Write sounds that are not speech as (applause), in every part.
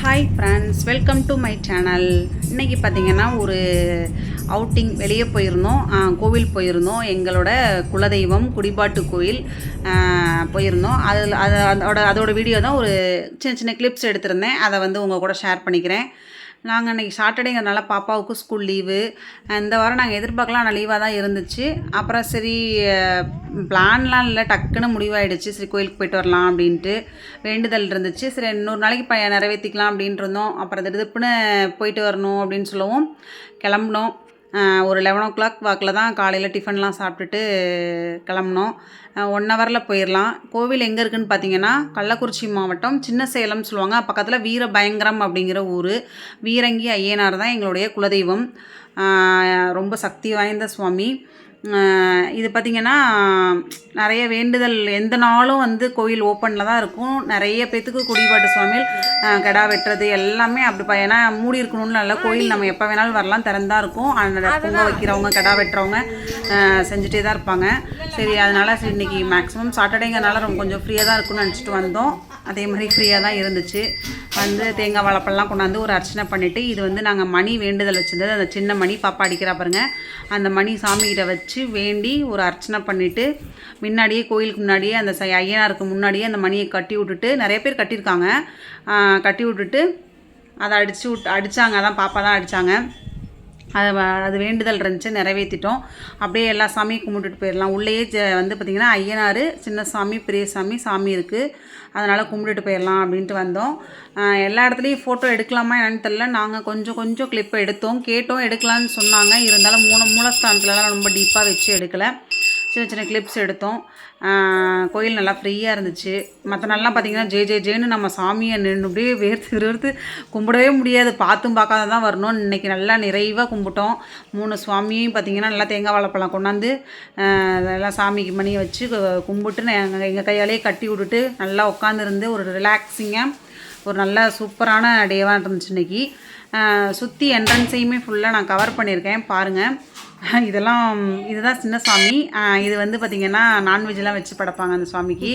Hi friends welcome to my channel இன்றைக்கி பார்த்தீங்கன்னா ஒரு அவுட்டிங் வெளியே போயிருந்தோம். கோவில் போயிருந்தோம். எங்களோட குலதெய்வம் குடிபாட்டு கோயில் போயிருந்தோம். அதில் அதோட அதோட வீடியோ தான் ஒரு சின்ன சின்ன கிளிப்ஸ் எடுத்திருந்தேன். அதை வந்து உங்கள் கூட ஷேர் பண்ணிக்கிறேன். நாங்கள் அன்றைக்கி சாட்டர்டேங்கிறனால பாப்பாவுக்கு ஸ்கூல் லீவு இந்த வாரம் நாங்கள் எதிர்பார்க்கலாம் ஆனால் லீவாக தான் இருந்துச்சு. அப்புறம் சரி பிளான்லாம் இல்லை டக்குன்னு முடிவாயிடுச்சு. சரி கோயிலுக்கு போயிட்டு வரலாம் அப்படின்ட்டு வேண்டுதல் இருந்துச்சு. சரி இன்னொரு நாளைக்கு ப நிறைவேற்றிக்கலாம் அப்படின்ட்டு இருந்தோம். அப்புறம் திடுப்புன்னு போயிட்டு வரணும் அப்படின்னு சொல்லவும் கிளம்புனோம். ஒரு லெவன் ஓ கிளாக் வாக்கில் தான் காலையில் டிஃபன்லாம் சாப்பிட்டுட்டு கிளம்புனோம். ஒன் ஹவரில் போயிடலாம் கோவில் எங்கே இருக்குதுன்னு பார்த்தீங்கன்னா கள்ளக்குறிச்சி மாவட்டம் சின்ன சேலம் சொல்லுவாங்க. பக்கத்தில் வீரபயங்கரம் அப்படிங்கிற ஊர். வீரங்கி ஐயனார் தான் எங்களுடைய குலதெய்வம். ரொம்ப சக்தி வாய்ந்த சுவாமி. இது பார்த்திங்கன்னா நிறைய வேண்டுதல் எந்த நாளும் வந்து கோயில் ஓப்பனில் தான் இருக்கும். நிறைய பேத்துக்கு குடிபாட்டு ஆஹ் கிடா வெட்டுறது எல்லாமே அப்படி ப- ஏன்னா மூடி இருக்கணும்னு இல்லை கோயில் நம்ம எப்போ வேணாலும் வரலாம் திறந்தா இருக்கும். பொங்க வைக்கிறவங்க கிடா வெட்டுறவங்க செஞ்சுட்டே தான் இருப்பாங்க. சரி அதனால சரி இன்னைக்கு மேக்ஸிமம் சாட்டர்டேங்கிறனால ரொம்ப கொஞ்சம் ஃப்ரீயாக தான் இருக்கும்னு நினச்சிட்டு வந்தோம். அதே மாதிரி ஃப்ரீயாக தான் இருந்துச்சு. வந்து தேங்காய் வளப்பெல்லாம் கொண்டாந்து ஒரு அர்ச்சனை பண்ணிவிட்டு இது வந்து நாங்கள் மணி வேண்டுதல் வச்சிருந்தது. அந்த சின்ன மணி பாப்பா அடிக்கிறா பாருங்க. அந்த மணி சாமிகிட்ட வச்சு வேண்டி ஒரு அர்ச்சனை பண்ணிவிட்டு முன்னாடியே கோயிலுக்கு முன்னாடியே அந்த ச- ஐயனாருக்கு முன்னாடியே அந்த மணியை கட்டி விட்டுட்டு நிறைய பேர் கட்டியிருக்காங்க. கட்டி விட்டுட்டு அதை அடித்து விட் அடித்தாங்க அதான் பாப்பா தான் அடித்தாங்க அது அது வேண்டுதல் இருந்துச்சு நிறைவேற்றிட்டோம் அப்படியே எல்லா சாமியும் கும்பிட்டுட்டு போயிடலாம். உள்ளேயே ஜ- வந்து பார்த்திங்கன்னா ஐயனார் சின்ன சாமி பெரிய சாமி சாமி இருக்குது அதனால் கும்பிட்டுட்டு போயிடலாம் அப்படின்ட்டு வந்தோம். எல்லா இடத்துலையும் ஃபோட்டோ எடுக்கலாமா என்னன்னு தெரில நாங்கள் கொஞ்சம் கொஞ்சம் கிளிப்பை எடுத்தோம். கேட்டோம் எடுக்கலான்னு சொன்னாங்க. இருந்தாலும் மூணு மூலஸ்தானத்துலலாம் ரொம்ப டீப்பாக வச்சு எடுக்கலை. சின்ன சின்ன கிளிப்ஸ் எடுத்தோம். கோயில் நல்லா ஃப்ரீயாக இருந்துச்சு. மற்ற நாள்லாம் பார்த்தீங்கன்னா ஜே ஜே ஜேன்னு நம்ம சாமியை நின்று அப்படியே வேர்த்து வேர்த்து கும்பிடவே முடியாது. பார்த்தும் பார்க்காத தான் வரணும் இன்றைக்கி நல்லா நிறைவாக கும்பிட்டோம். மூணு சுவாமியும் பார்த்தீங்கன்னா நல்லா தேங்காய் வாழைப்பழம் கொண்டாந்து அதெல்லாம் எல்லாம் சாமிக்கு மணியை வச்சு கும்பிட்டு எங்கள் எங்கள் கையாலேயே கட்டி விட்டுட்டு நல்லா உட்காந்துருந்து ஒரு ரிலாக்ஸிங்காக ஒரு நல்ல சூப்பரான டேவாக இருந்துச்சு இன்னைக்கு. சுற்றி என்ட்ரன்ஸையுமே ஃபுல்லாக நான் கவர் பண்ணியிருக்கேன். பாருங்கள் (laughs) இதெல்லாம் இதுதான் சின்ன சாமி ஆஹ் இது வந்து பார்த்திங்கன்னா நான்வெஜ்லாம் வச்சு படைப்பாங்க அந்த சுவாமிக்கு.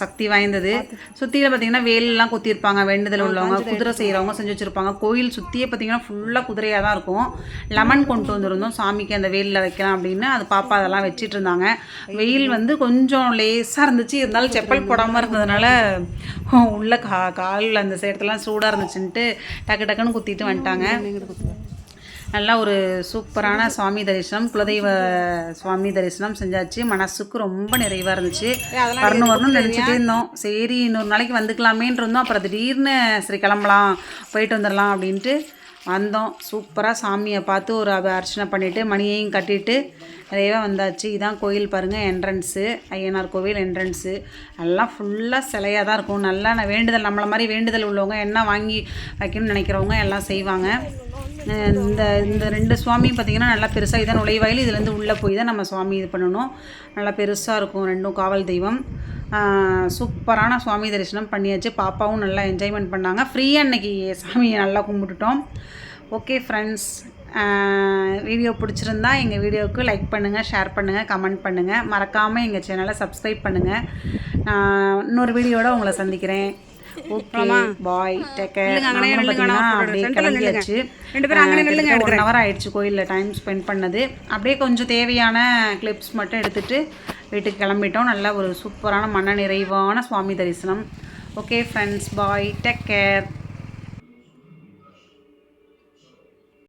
சக்தி வாய்ந்தது. சுற்றியில் பார்த்திங்கன்னா வேலெல்லாம் குத்திருப்பாங்க வேண்டுதல் உள்ளவங்க குதிரை செய்கிறவங்க செஞ்சு வச்சுருப்பாங்க. கோயில் சுற்றியே பார்த்திங்கன்னா ஃபுல்லாக குதிரையாக தான் இருக்கும். லெமன் கொண்டு வந்திருந்தோம் சாமிக்கு அந்த வேலில் வைக்கலாம் அப்படின்னு. அது பாப்பா அதெல்லாம் வச்சிட்டு இருந்தாங்க. வெயில் வந்து கொஞ்சம் லேசாக இருந்துச்சு. இருந்தாலும் செப்பல் போடாமல் இருந்ததுனால உள்ள கா காலில் அந்த இடத்துலாம் சூடாக இருந்துச்சுன்ட்டு டக்கு டக்குன்னு குத்திட்டு வந்துட்டாங்க. நல்லா ஒரு சூப்பரான சுவாமி தரிசனம் குலதெய்வ சுவாமி தரிசனம் செஞ்சாச்சு. மனசுக்கு ரொம்ப நிறைவாக இருந்துச்சு. வரணும் வரணும்னு நினச்சிட்டே இருந்தோம். சரி இன்னொரு நாளைக்கு வந்துக்கலாமேன்னு இருந்தோம். அப்புறம் திடீர்னு சரி கிளம்பலாம் போயிட்டு வந்துடலாம் அப்படின்ட்டு வந்தோம். சூப்பராக சாமியை பார்த்து ஒரு அர்ச்சனை பண்ணிவிட்டு மணியையும் கட்டிட்டு நிறைவாக வந்தாச்சு. இதான் கோயில் பாருங்கள் என்ட்ரன்ஸு ஐயனார் கோவில் என்ட்ரன்ஸு எல்லாம் ஃபுல்லாக சிலையாக தான் இருக்கும். நல்லா நான் வேண்டுதல் நம்மளை மாதிரி வேண்டுதல் உள்ளவங்க என்ன வாங்கி வைக்கணும்னு நினைக்கிறவங்க எல்லாம் செய்வாங்க. இந்த இந்த ரெண்டு சுவாமியும் பார்த்திங்கன்னா நல்லா பெருசாக இதான் நுழைவாயில் இதுலேருந்து உள்ளே போய் தான் நம்ம சுவாமி இது பண்ணணும். நல்லா பெருசாக இருக்கும் ரெண்டும் காவல் தெய்வம். சூப்பரான சுவாமி தரிசனம் பண்ணியாச்சு. பாப்பாவும் நல்லா என்ஜாய்மெண்ட் பண்ணாங்க. ஃப்ரீயாக இன்னைக்கு சாமியை நல்லா கும்பிட்டுட்டோம். ஓகே ஃப்ரெண்ட்ஸ் வீடியோ பிடிச்சிருந்தா எங்கள் வீடியோவுக்கு லைக் பண்ணுங்கள் ஷேர் பண்ணுங்கள் கமெண்ட் பண்ணுங்கள் மறக்காமல் எங்கள் சேனலை சப்ஸ்கிரைப் பண்ணுங்கள் நான் இன்னொரு வீடியோட உங்களை சந்திக்கிறேன். ஓகே பாய் டேக் கேர் அப்படியே கிளம்பியாச்சு. ஒன் ஹவர் ஆயிடுச்சு கோயிலில் டைம் ஸ்பெண்ட் பண்ணது. அப்படியே கொஞ்சம் தேவையான கிளிப்ஸ் மட்டும் எடுத்துட்டு வீட்டுக்கு கிளம்பிட்டோம். நல்ல ஒரு சூப்பரான மன நிறைவான சுவாமி தரிசனம். Okay friends bye take care